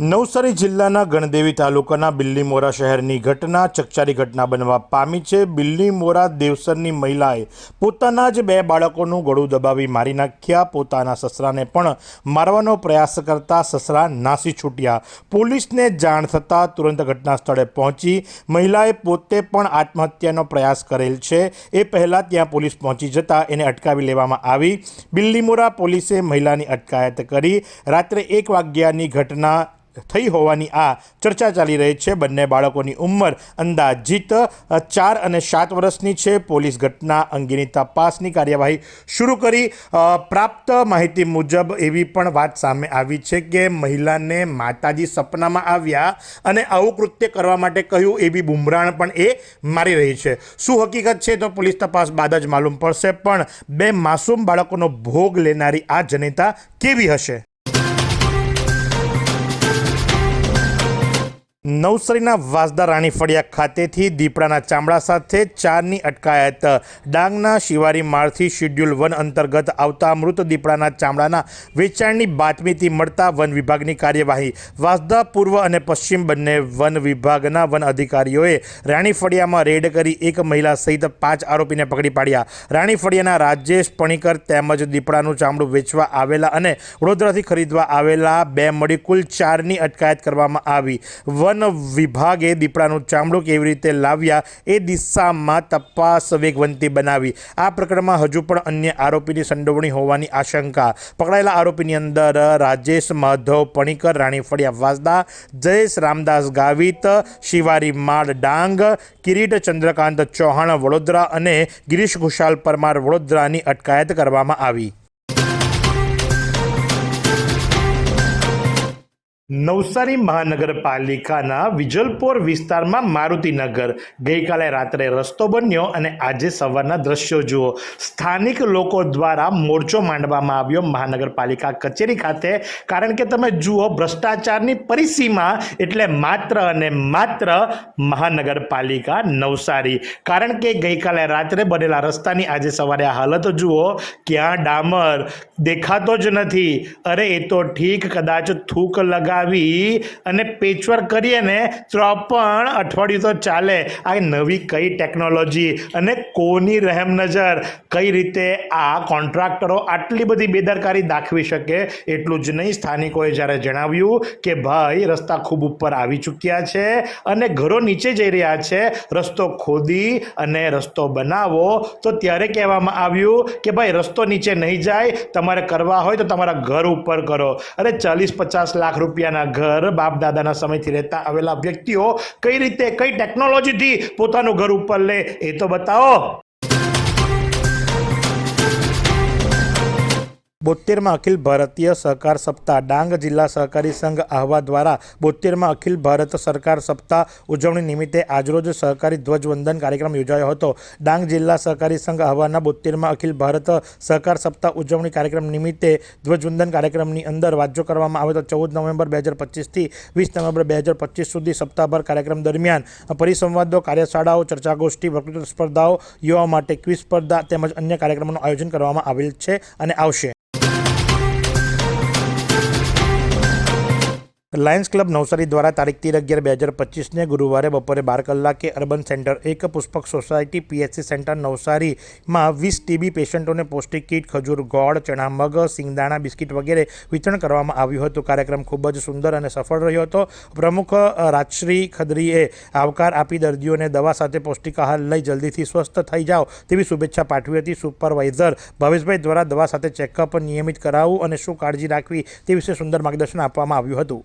નવસારી જિલ્લાના ગણદેવી તાલુકાના બિલ્લીમોરા શહેરની ઘટના, ચકચારી ઘટના બનવા પામી છે. બિલ્લીમોરા દેવસરની મહિલાએ પોતાના જ બે બાળકોનું ગળું દબાવી મારી નાખ્યા. પોતાના સસરાને પણ મારવાનો પ્રયાસ કરતા સસરા નાસી છૂટ્યા. પોલીસને જાણ થતાં તુરંત ઘટના સ્થળે પહોંચી. મહિલાએ પોતે પણ આત્મહત્યાનો પ્રયાસ કરેલ છે. એ પહેલાં ત્યાં પોલીસ પહોંચી જતાં એને અટકાવી લેવામાં આવી. બિલ્લીમોરા પોલીસે મહિલાની અટકાયત કરી. રાત્રે એક વાગ્યાની ઘટના થઈ હોવાની આ ચર્ચા ચાલી રહી છે. બંને બાળકોની ઉંમર અંદાજિત ચાર અને સાત વર્ષની છે. પોલીસ ઘટના અંગેની તપાસની કાર્યવાહી શરૂ કરી પ્રાપ્ત માહિતી મુજબ એવી પણ વાત સામે આવી છે કે મહિલાને માતાજી સપનામાં આવ્યા અને આવું કૃત્ય કરવા માટે કહ્યું એવી બુમરાણ પણ એ મારી રહી છે. શું હકીકત છે તો પોલીસ તપાસ બાદ જ માલુમ પડશે, પણ બે માસૂમ બાળકોનો ભોગ લેનારી આ જનેતા કેવી હશે? નવસારીના વાસદા રાણી ફળિયા ખાતેથી દીપડાના ચામડા સાથે ચારની અટકાયત. ડાંગના શિવારી માળથી શિડ્યુલ વન અંતર્ગત આવતા મૃત દીપડાના ચામડાના વેચાણની બાતમીથી મળતા વન વિભાગની કાર્યવાહી. વાસદા પૂર્વ અને પશ્ચિમ બંને વન વિભાગના વન અધિકારીઓએ રાણી ફળિયામાં રેડ કરી એક મહિલા સહિત પાંચ આરોપીને પકડી પાડ્યા. રાણી ફળિયાના રાજેશ પણીકર તેમજ દીપડાનું ચામડું વેચવા આવેલા અને વડોદરાથી ખરીદવા આવેલા બે મળી કુલ ચારની અટકાયત કરવામાં આવી. વન વિભાગે દીપડાનું ચામડું કેવી રીતે લાવ્યા એ દિશામાં તપાસ વેગવંતી બનાવી. આ પ્રકરણમાં હજુ પણ અન્ય આરોપીની સંડોવણી હોવાની આશંકા. પકડાયેલા આરોપીની અંદર રાજેશ માધવ, પણીકર, રાણી ફળિયા વાસદા, જયેશ રામદાસ ગાવિત, શિવારી માળ ડાંગ, કિરીટ ચંદ્રકાંત ચૌહાણ વડોદરા અને ગિરીશ ઘુશાલ પરમાર વડોદરાની અટકાયત કરવામાં આવી. નવસારી મહાનગરપાલિકાના વિજલપોર વિસ્તારમાં મારુતિનગર. ગઈકાલે રાત્રે રસ્તો બન્યો અને આજે સવારના દ્રશ્યો જુઓ. સ્થાનિક લોકો દ્વારા મોરચો માંડવામાં આવ્યો મહાનગરપાલિકા કચેરી ખાતે. કારણ કે તમે જુઓ, ભ્રષ્ટાચારની પરિસીમા એટલે માત્ર અને માત્ર મહાનગરપાલિકા નવસારી. કારણ કે ગઈકાલે રાત્રે બનેલા રસ્તાની આજે સવારે આ હાલત જુઓ. ક્યાં ડામર? દેખાતો જ નથી. અરે, એ તો ઠીક, કદાચ થૂક લગાવી અને પેચવર્ક કરીએ ને તો અઠવાડિયું તો ચાલે. આ નવી કઈ ટેકનોલોજી અને કોની રહેમ નજર? કઈ રીતે આ કોન્ટ્રાક્ટરો આટલી બધી બેદરકારી દાખવી શકે? એટલું જ નહીં, સ્થાનિકોએ જ્યારે જણાવ્યું કે ભાઈ, રસ્તા ખૂબ ઉપર આવી ચૂક્યા છે અને ઘરો નીચે જઈ રહ્યા છે, રસ્તો ખોદી અને રસ્તો બનાવો, તો ત્યારે કહેવામાં આવ્યું કે ભાઈ, રસ્તો નીચે નહીં જાય, તમારે કરવા હોય તો તમારા ઘર ઉપર કરો. અરે ચાલીસ પચાસ લાખ રૂપિયાના ઘર બાપ દાદાના સમયથી રહેતા આવેલા વ્યક્તિઓ કઈ રીતે કઈ ટેકનોલોજીથી પોતાનું ઘર ઉપર લે એ તો બતાવો. બોતેરમાં અખિલ ભારતીય સહકાર સપ્તાહ ડાંગ જિલ્લા સહકારી સંઘ આહવા દ્વારા બોતેરમાં અખિલ ભારત સરકાર સપ્તાહ ઉજવણી નિમિત્તે આજરોજ સહકારી ધ્વજવંદન કાર્યક્રમ યોજાયો હતો. ડાંગ જિલ્લા સહકારી સંઘ આહવાના બોતેરમાં અખિલ ભારત સહકાર સપ્તાહ ઉજવણી કાર્યક્રમ નિમિત્તે ધ્વજવંદન કાર્યક્રમની અંદર વાંચો કરવામાં આવ્યો હતો. ચૌદ નવેમ્બર બે હજાર પચીસથી વીસ નવેમ્બર બે હજાર પચીસ સુધી સપ્તાહભર કાર્યક્રમ દરમિયાન પરિસંવાદો, કાર્યશાળાઓ, ચર્ચાગોષ્ઠી વક્તૃત્વ સ્પર્ધાઓ, યુવાઓ માટે ક્વિઝ સ્પર્ધા તેમજ અન્ય કાર્યક્રમોનું આયોજન કરવામાં આવેલ છે અને આવશે. લાયન્સ ક્લબ નવસારી દ્વારા તારીખ તેર અગિયાર બે હજાર પચીસને ગુરુવારે બપોરે બાર કલાકે અર્બન સેન્ટર એક પુષ્પક સોસાયટી પીએચસી સેન્ટર નવસારીમાં વીસ ટીબી પેશન્ટોને પૌષ્ટિક કીટ, ખજૂર, ગોળ, ચણા, મગ, સિંગદાણા, બિસ્કિટ વગેરે વિતરણ કરવામાં આવ્યું હતું. કાર્યક્રમ ખૂબ જ સુંદર અને સફળ રહ્યો હતો. પ્રમુખ રાજશ્રી ખદરીએ આવકાર આપી દર્દીઓને દવા સાથે પૌષ્ટિક આહાર લઈ જલ્દીથી સ્વસ્થ થઈ જાઓ તેવી શુભેચ્છા પાઠવી હતી. સુપરવાઇઝર ભાવેશભાઈ દ્વારા દવા સાથે ચેકઅપ નિયમિત કરાવવું અને શું કાળજી રાખવી તે વિશે સુંદર માર્ગદર્શન આપવામાં આવ્યું હતું.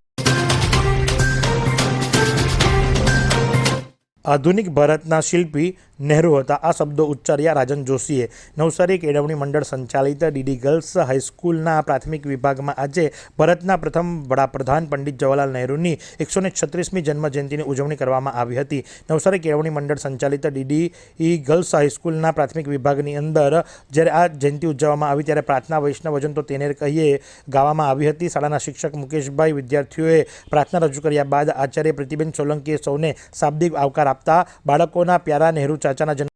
આધુનિક ભારતના શિલ્પી નહેરુ હતા. આ શબ્દો ઉચ્ચાર્યા રાજન જોશીએ. નવસારી કેળવણી મંડળ સંચાલિત ડીડી ગર્લ્સ હાઈસ્કૂલના પ્રાથમિક વિભાગમાં આજે ભારતના પ્રથમ વડાપ્રધાન પંડિત જવાહરલાલ નહેરુની એકસો ને છત્રીસમી જન્મજયંતિની ઉજવણી કરવામાં આવી હતી. નવસારી કેળવણી મંડળ સંચાલિત ડીડી ગર્લ્સ હાઈસ્કૂલના પ્રાથમિક વિભાગની અંદર જ્યારે આ જયંતિ ઉજવવામાં આવી ત્યારે પ્રાર્થના વૈષ્ણવજન તો તેને કહીએ ગાવામાં આવી હતી. શાળાના શિક્ષક મુકેશભાઈ વિદ્યાર્થીઓએ પ્રાર્થના રજૂ કર્યા બાદ આચાર્ય પ્રતિબેન સોલંકીએ સૌને શાબ્દિક આવકાર આપતા બાળકોના પ્યારા નહેરુ ચાચાના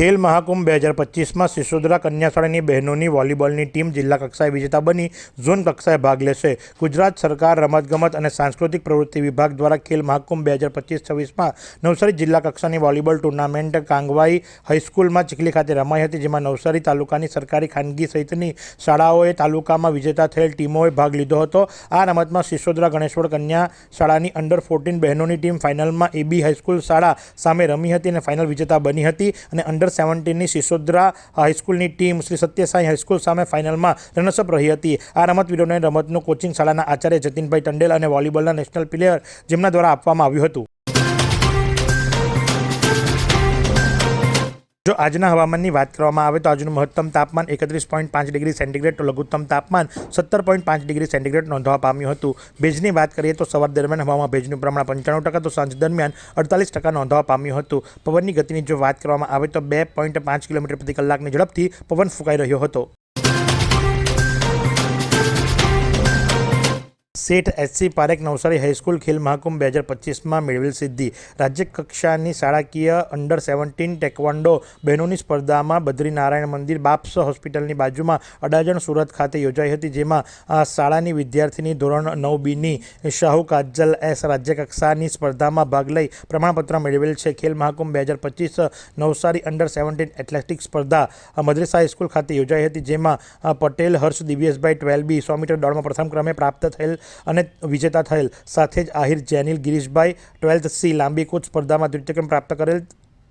ખેલ મહાકુંભ બે હજાર પચીસમાં સિસોદરા કન્યાશાળાની બહેનોની વોલીબોલની ટીમ જિલ્લા કક્ષાએ વિજેતા બની, ઝોન કક્ષાએ ભાગ લેશે. ગુજરાત સરકાર, રમતગમત અને સાંસ્કૃતિક પ્રવૃત્તિ વિભાગ દ્વારા ખેલ મહાકુંભ બે હજાર પચીસ છવ્વીસમાં નવસારી જિલ્લા કક્ષાની વોલીબોલ ટુર્નામેન્ટ કાંગવાઈ હાઈસ્કૂલમાં ચીખલી ખાતે રમાઈ હતી, જેમાં નવસારી તાલુકાની સરકારી ખાનગી સહિતની શાળાઓએ તાલુકામાં વિજેતા થયેલ ટીમોએ ભાગ લીધો હતો. આ રમતમાં સિસોદરા ગણેશ્વર કન્યા શાળાની અંડર ફોર્ટીન બહેનોની ટીમ ફાઇનલમાં એબી હાઈસ્કૂલ શાળા સામે રમી હતી અને ફાઇનલ વિજેતા બની હતી અને અંડર સેવન્ટીનની Sisodara હાઈસ્કૂલની team Shri Satyasai high school સામે ફાઇનલમાં રનર્સઅપ રહી હતી. આ રમતવીરોને રમતનું કોચિંગ શાળાના આચાર્ય જતીનભાઈ ટંડેલ અને વોલીબોલના નેશનલ પ્લેયર જેમના દ્વારા આપવામાં આવ્યું હતું. જો આજના હવામાનની વાત કરવામાં આવે તો આજનું મહત્તમ તાપમાન એકત્રીસ પોઈન્ટ પાંચ ડિગ્રી સેન્ટીગ્રેડ તો લઘુત્તમ તાપમાન સત્તર પોઈન્ટ પાંચ ડિગ્રી સેન્ટીગ્રેડ નોંધવા પામ્યું હતું. ભેજની વાત કરીએ તો સવાર દરમિયાન હવામાં ભેજનું પ્રમાણ પંચાણું ટકા તો સાંજ દરમિયાન અડતાલીસ ટકા નોંધવા પામ્યું હતું. પવનની ગતિની જો વાત કરવામાં આવે તો બે પોઈન્ટ પાંચ કિલોમીટર પ્રતિ કલાકની ઝડપથી પવન ફૂંકાઈ રહ્યો હતો. શેઠ એસસી પારેખ નવસારી હાઈસ્કૂલ ખેલ મહાકુંભ બે હજાર પચીસમાં મેળવેલ સિદ્ધિ. રાજ્ય કક્ષાની શાળાકીય અંડર સેવન્ટીન ટેકવાન્ડો બહેનોની સ્પર્ધામાં બદ્રીનારાયણ મંદિર બાપ્સ હોસ્પિટલની બાજુમાં અડાજણ સુરત ખાતે યોજાઈ હતી, જેમાં શાળાની વિદ્યાર્થીની ધોરણ નવ બીની શાહુ કાજલ એસ રાજ્ય કક્ષાની સ્પર્ધામાં ભાગ લઈ પ્રમાણપત્ર મેળવેલ છે. ખેલ મહાકુંભ બે હજાર પચીસ નવસારી અંડર સેવન્ટીન એથ્લેટિક્સ સ્પર્ધા મદ્રેસા હાઈસ્કૂલ ખાતે યોજાઈ હતી, જેમાં પટેલ, હર્ષ, દિવ્યેશભાઈ, ટ્વેલ્વ બી, સો મીટર દોડમાં પ્રથમ ક્રમે પ્રાપ્ત થયેલ અને વિજેતા થયેલ. સાથે જ આહિર, જેનિલ, ગિરીશભાઈ, ટ્વેલ્થ સી લાંબી કૂચ સ્પર્ધામાં દ્વિતીય ક્રમ પ્રાપ્ત કરેલ.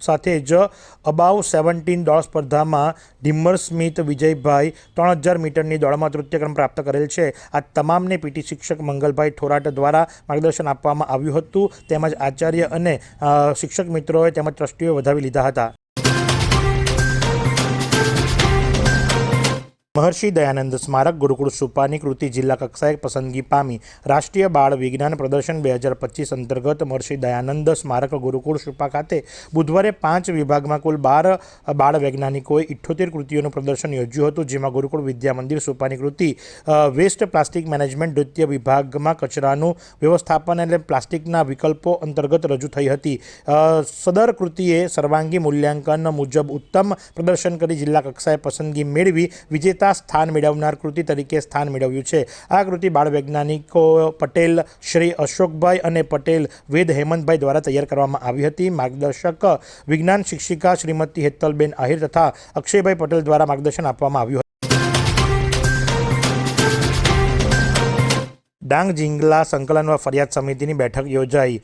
સાથે જ અબાઉ સેવન્ટીન દોડ સ્પર્ધામાં ઢિમ્મર સ્મિત, વિજયભાઈ, ત્રણ હજાર મીટરની દોડમાં તૃતીય ક્રમ પ્રાપ્ત કરેલ છે. આ તમામને પીટી શિક્ષક મંગલભાઈ થોરાટ દ્વારા માર્ગદર્શન આપવામાં આવ્યું હતું. તેમજ આચાર્ય અને શિક્ષક મિત્રોએ તેમજ ટ્રસ્ટીઓએ વધાવી લીધા હતા. મહર્ષિ દયાનંદ સ્મારક ગુરુકુળ સુપાની કૃતિ જિલ્લા કક્ષાએ પસંદગી પામી. રાષ્ટ્રીય બાળ વિજ્ઞાન પ્રદર્શન બે હજાર પચીસ અંતર્ગત મહર્ષિ દયાનંદ સ્મારક ગુરુકુળ સુપા ખાતે બુધવારે પાંચ વિભાગમાં કુલ બાર બાળ વૈજ્ઞાનિકોએ ઇઠ્ઠોતેર કૃતિઓનું પ્રદર્શન યોજ્યું હતું, જેમાં ગુરુકુળ વિદ્યા મંદિર, સુપાની કૃતિ વેસ્ટ પ્લાસ્ટિક મેનેજમેન્ટ, દ્વિતીય વિભાગમાં કચરાનું વ્યવસ્થાપન એટલે પ્લાસ્ટિકના વિકલ્પો અંતર્ગત રજૂ થઈ હતી. સદર કૃતિએ સર્વાંગી મૂલ્યાંકન મુજબ ઉત્તમ પ્રદર્શન કરી જિલ્લા કક્ષાએ પસંદગી મેળવી. વિજેતા સ્થાન મેળવનાર કૃતિ તરીકે સ્થાન મેળવ્યું છે. આ કૃતિ બાળ વૈજ્ઞાનિકો પટેલ, શ્રી અશોકભાઈ અને પટેલ વેદ હેમંતભાઈ દ્વારા તૈયાર કરવામાં આવી હતી. માર્ગદર્શક વિજ્ઞાન શિક્ષિકા શ્રીમતી હેતલબેન આહિર તથા અક્ષયભાઈ પટેલ દ્વારા માર્ગદર્શન આપવામાં આવ્યું હતું. ડાંગ જિલ્લા સંકલન વ ફરિયાદ સમિતિની બેઠક યોજાઈ.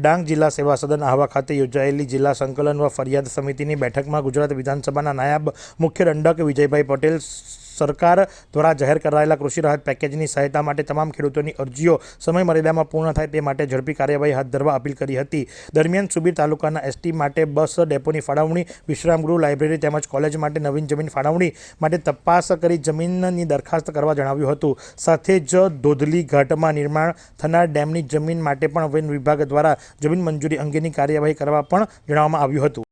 ડાંગ જિલ્લા સેવા સદન આહવા ખાતે યોજાયેલી જિલ્લા સંકલન વ ફરિયાદ સમિતિની બેઠકમાં ગુજરાત વિધાનસભાના નાયબ મુખ્ય દંડક વિજયભાઈ પટેલ સરકાર દ્વારા જાહેર કરાયેલા કૃષિ રાહત પેકેજની સહાયતા માટે તમામ ખેડૂતોની અરજીઓ સમયમર્યાદામાં પૂર્ણ થાય તે માટે ઝડપી કાર્યવાહી હાથ ધરવા અપીલ કરી હતી. દરમિયાન સુબીર તાલુકાના એસટી માટે બસ ડેપોની ફાળવણી વિશ્રામગૃહ લાઇબ્રેરી તેમજ કોલેજ માટે નવીન જમીન ફાળવણી માટે તપાસ કરી જમીનની દરખાસ્ત કરવા જણાવ્યું હતું. સાથે જ ધોધલી ઘાટમાં નિર્માણ થનાર ડેમની જમીન માટે પણ વન વિભાગ દ્વારા જમીન મંજૂરી અંગેની કાર્યવાહી કરવા પણ જણાવવામાં આવ્યું હતું.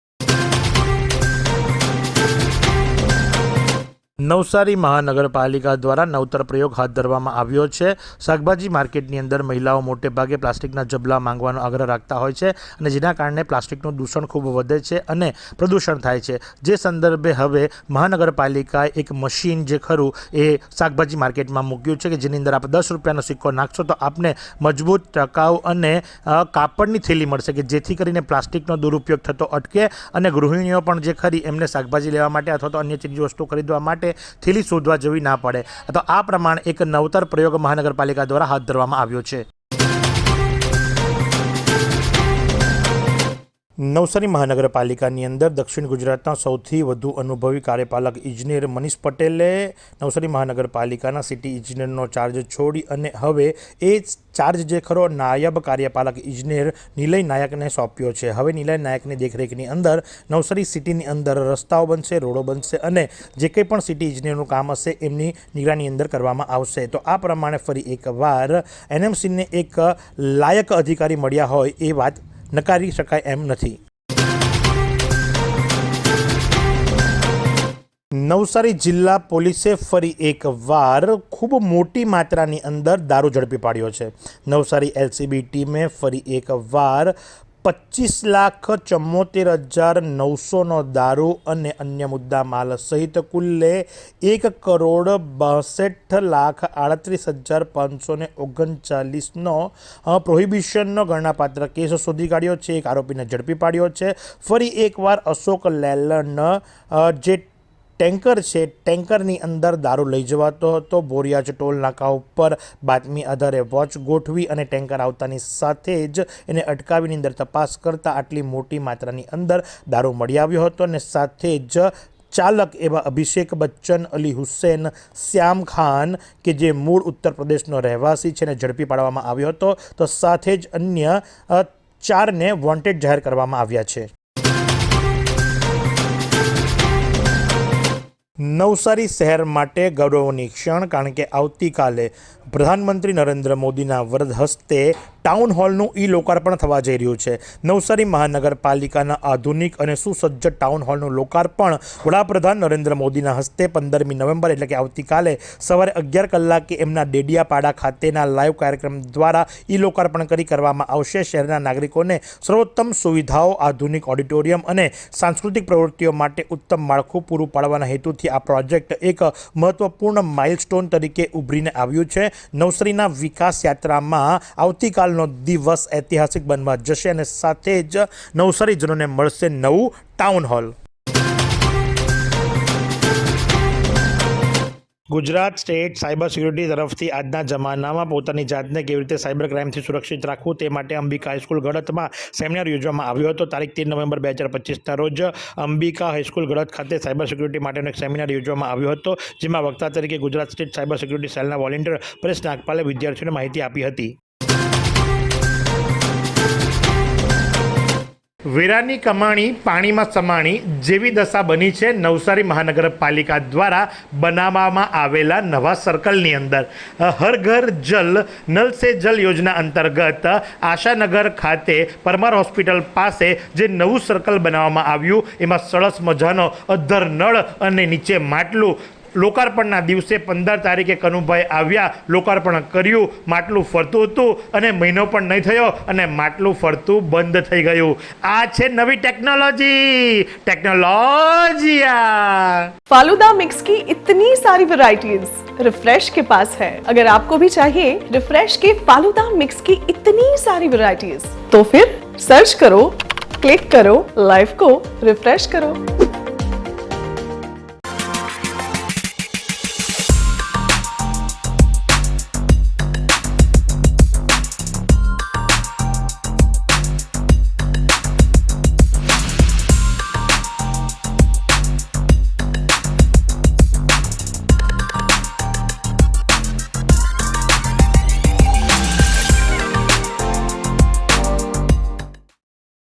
નવસારી મહાનગરપાલિકા દ્વારા નવતર પ્રયોગ હાથ ધરવામાં આવ્યો છે. શાકભાજી માર્કેટની અંદર મહિલાઓ મોટે ભાગે પ્લાસ્ટિકના જબલા માંગવાનો આગ્રહ રાખતા હોય છે અને જેના કારણે પ્લાસ્ટિકનું દૂષણ ખૂબ વધે છે અને પ્રદૂષણ થાય છે. જે સંદર્ભે હવે મહાનગરપાલિકાએ એક મશીન જે ખરું એ શાકભાજી માર્કેટમાં મૂક્યું છે કે જેની અંદર આપ દસ રૂપિયાનો સિક્કો નાખશો તો આપને મજબૂત ટકાઉ અને કાપડની થેલી મળશે કે જેથી કરીને પ્લાસ્ટિકનો દુરુપયોગ થતો અટકે અને ગૃહિણીઓ પણ જે ખરી એમને શાકભાજી લેવા માટે અથવા તો અન્ય ચીજ વસ્તુ ખરીદવા માટે થેલી શોધવા જવી ના પડે. તો આ પ્રમાણે એક નવતર પ્રયોગ મહાનગરપાલિકા દ્વારા હાથ ધરવામાં આવ્યો છે. નવસારી મહાનગરપાલિકાની અંદર દક્ષિણ ગુજરાતના સૌથી વધુ અનુભવી કાર્યપાલક ઇજનેર મનીષ પટેલે નવસારી મહાનગરપાલિકાના સિટી ઇજનેરનો ચાર્જ છોડી અને હવે એ ચાર્જ જે ખરો નાયબ કાર્યપાલક ઇજનેર નિલય નાયકને સોંપ્યો છે. હવે નિલય નાયકની દેખરેખની અંદર નવસારી સિટીની અંદર રસ્તાઓ બનશે, રોડો બનશે અને જે કંઈ પણ સિટી ઇજનેરનું કામ હશે એમની નિગરાની અંદર કરવામાં આવશે. તો આ પ્રમાણે ફરી એકવાર એનએમસીને એક લાયક અધિકારી મળ્યા હોય એ વાત નકારી શકાય એમ નથી. નવસારી જિલ્લા પોલીસે ફરી એકવાર ખૂબ મોટી માત્રાની અંદર દારૂ ઝડપી પાડ્યો છે. નવસારી એલસીબી ટીમે ફરી એકવાર પચીસ લાખ ચુમ્મોતેર હજાર નવસોનો દારૂ અને અન્ય મુદ્દા માલ સહિત કુલ્લે એક કરોડ બાસઠ લાખ આડત્રીસ હજાર પાંચસો ને ઓગણચાલીસનો પ્રોહિબિશનનો ગણનાપાત્ર કેસ શોધી કાઢ્યો છે. એક આરોપીને ઝડપી પાડ્યો છે. ફરી એકવાર અશોક લેલન જે ટેન્કર છે, ટેન્કરની અંદર દારૂ લઈ જવાતો હતો. બોરિયાજ ટોલ નાકા ઉપર બાતમી આધારે વોચ ગોઠવી અને ટેન્કર આવતાની સાથે જ એને અટકાવીની અંદર તપાસ કરતાં આટલી મોટી માત્રાની અંદર દારૂ મળી આવ્યો હતો અને સાથે જ ચાલક એવા અભિષેક બચ્ચન, અલી હુસેન, શ્યામ ખાન કે જે મૂળ ઉત્તર પ્રદેશનો રહેવાસી છે એને ઝડપી પાડવામાં આવ્યો હતો. તો સાથે જ અન્ય ચારને વોન્ટેડ જાહેર કરવામાં આવ્યા છે. નવસારી શહેર માટે ગૌરવની ક્ષણ કારણ કે આવતીકાલે પ્રધાનમંત્રી નરેન્દ્ર મોદીના વરદ હસ્તે ટાઉન હોલનું ઈ લોકાર્પણ થવા જઈ રહ્યું છે. નવસારી મહાનગરપાલિકાના આધુનિક અને સુસજ્જ ટાઉન હોલનું લોકાર્પણ વડાપ્રધાન નરેન્દ્ર મોદીના હસ્તે પંદરમી નવેમ્બર એટલે કે આવતીકાલે સવારે અગિયાર કલાકે એમના ડેડિયાપાડા ખાતેના લાઈવ કાર્યક્રમ દ્વારા ઈ લોકાર્પણ કરી કરવામાં આવશે. શહેરના નાગરિકોને સર્વોત્તમ સુવિધાઓ, આધુનિક ઓડિટોરિયમ અને સાંસ્કૃતિક પ્રવૃત્તિઓ માટે ઉત્તમ માળખું પૂરું પાડવાના હેતુથી આ પ્રોજેક્ટ એક મહત્વપૂર્ણ માઇલસ્ટોન તરીકે ઉભરીને આવ્યું છે. નવસારીના વિકાસ યાત્રામાં આવતીકાલનો દિવસ ઐતિહાસિક બનવા જશે અને સાથે જ નવસારીજનોને મળશે નવું town hall Gujarat state cyber security તરફથી આજના જમાનામાં પોતાની જાતને કેવી રીતે સાયબર ક્રાઇમથી સુરક્ષિત રાખવું તે માટે અંબિકા હાઈસ્કૂલ ગળતમાં સેમિનાર યોજવામાં આવ્યો હતો. તારીખ તેર નવેમ્બર બે હજાર પચીસના રોજ અંબિકા હાઈસ્કૂલ ગળત ખાતે સાયબર સિક્યુરિટી માટેનો એક સેમિનાર યોજવામાં આવ્યો હતો, જેમાં વક્તા તરીકે ગુજરાત સ્ટેટ સાયબર સિક્યુરિટી સેલના વોલેન્ટિયર પરેશ નાગપાલે વિદ્યાર્થીઓને માહિતી આપી હતી. વેરાની કમાણી, પાણીમાં સમાણી જેવી દશા બની છે નવસારી મહાનગરપાલિકા દ્વારા બનાવવામાં આવેલા નવા સર્કલની અંદર. હર ઘર જલ, નલ સે જલ યોજના અંતર્ગત આશાનગર ખાતે પરમાર હોસ્પિટલ પાસે જે નવું સર્કલ બનાવવામાં આવ્યું, એમાં સરસ મજાનો અધ્ધર નળ અને નીચે માટલું લોકાર્પણના દિવસે પંદર તારીખે કનુભાઈ આવ્યા લોકાર્પણ કર્યું માટલું ફરતું હતું અને મહિનો પણ નહીં થયો અને માટલું ફરતું બંધ થઈ ગયું આ છે નવી ટેકનોલોજી ટેકનોલોજીયા फालूदा मिक्स की इतनी सारी वैरायटीज रिफ्रेश के पास है अगर आपको भी चाहिए रिफ्रेश के फालूदा मिक्स की इतनी सारी वैरायटीज तो फिर सर्च करो क्लिक करो लाइफ को रिफ्रेश करो